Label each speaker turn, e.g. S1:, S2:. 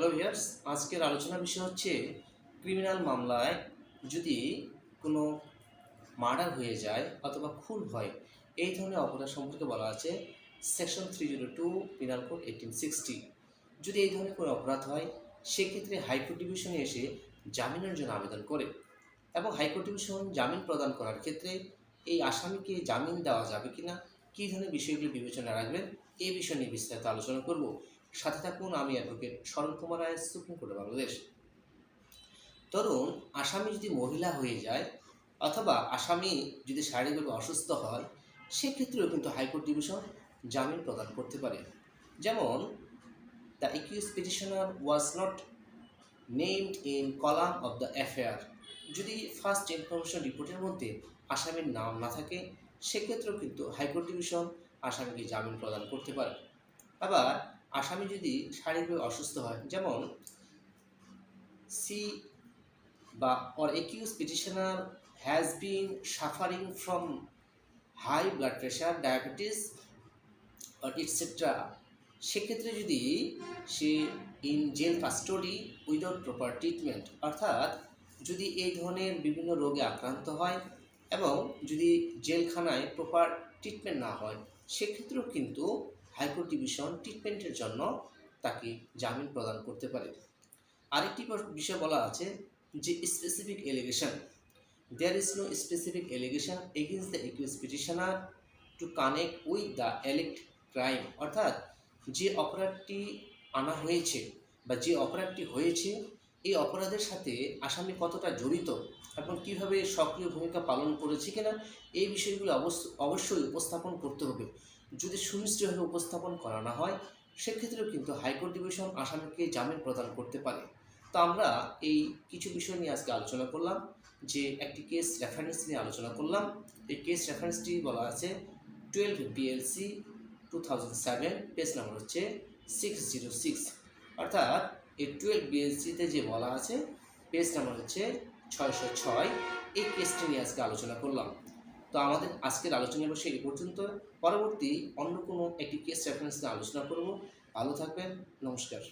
S1: Hello viewers আজকের আলোচনার বিষয় হচ্ছে ক্রিমিনাল মামলায় যদি কোনো মার্ডার হয়ে যায় অথবা খুন হয়, এই ধরনের অপরাধ সম্পর্কে বলা আছে section three zero two penal code eighteen sixty যদি এই ধরনের কোনো অপরাধ হয়, সেক্ষেত্রে হাইকোর্ট ডিভিশনে এসে জামিনের জন্য আবেদন করে এবং হাইকোর্ট ডিভিশন জামিন প্রদান করার ক্ষেত্রে এই আসামিকে জামিন দেওয়া যাবে কিনা, কী ধরনের বিষয়গুলি বিবেচনা রাখবেন, এই বিষয় নিয়ে বিস্তারিত আলোচনা করব। সাথে থাকুন, আমি অ্যাডভোকেট শরণ কুমার রায় সুপ্রিম কোর্টে বাংলাদেশ ধরুন আসামি যদি মহিলা হয়ে যায়, অথবা আসামি যদি শারীরিকভাবে অসুস্থ হয়, সেক্ষেত্রেও কিন্তু হাইকোর্ট ডিভিশন জামিন প্রদান করতে পারে। যেমন the accused petitioner was not named in column of the affair যদি ফার্স্ট ইনফরমেশন রিপোর্টের মধ্যে আসামির নাম না থাকে, সেক্ষেত্রেও কিন্তু হাইকোর্ট ডিভিশন আসামিকে জামিন প্রদান করতে পারে। আবার আসামি যদি শারীরিকভাবে অসুস্থ হয়, যেমন সি বা or accused petitioner has been suffering from high blood pressure diabetes or etcetera সেক্ষেত্রে যদি সে in jail custody without proper treatment অর্থাৎ যদি এই ধরনের বিভিন্ন রোগে আক্রান্ত হয় এবং যদি জেলখানায় প্রপার ট্রিটমেন্ট না হয়, সেক্ষেত্রেও কিন্তু হাইকোর্ট ডিভিশন ট্রিটমেন্টের জন্য তাকে জামিন প্রদান করতে পারে। আরেকটি বিষয় বলা আছে যে specific allegation there is no specific allegation against the accused petitioner to connect with the alleged crime অর্থাৎ যে অপরাধটি আনা হয়েছে বা যে অপরাধটি হয়েছে, এই অপরাধের সাথে আসামি কতটা জড়িত? এবং কীভাবে সক্রিয় ভূমিকা পালন করেছে কিনা, এই বিষয়গুলো অবশ্য অবশ্যই উপস্থাপন করতে হবে। যদি সুনিশ্চিতভাবে উপস্থাপন করা না হয়, সেক্ষেত্রেও কিন্তু হাইকোর্ট ডিভিশন আসামিকে জামিন প্রদান করতে পারে। তো আমরা এই কিছু বিষয় নিয়ে আজকে আলোচনা করলাম, যে একটি কেস রেফারেন্স নিয়ে আলোচনা করলাম। এই কেস রেফারেন্সটি বলা আছে twelve BLC two thousand seven page number হচ্ছে সিক্স জিরো সিক্স অর্থাৎ এই টুয়েলভ বিএলসিতে যে বলা আছে পেজ নাম্বার হচ্ছে ছয়শো ছয়। এই কেসটি নিয়ে আজকে আলোচনা করলাম। তো আমাদের আজকের আলোচনা বসে এই পর্যন্ত। পরবর্তী অন্য কোনো একটি কেস রেফারেন্স নিয়ে আলোচনা করব। ভালো থাকবেন, নমস্কার।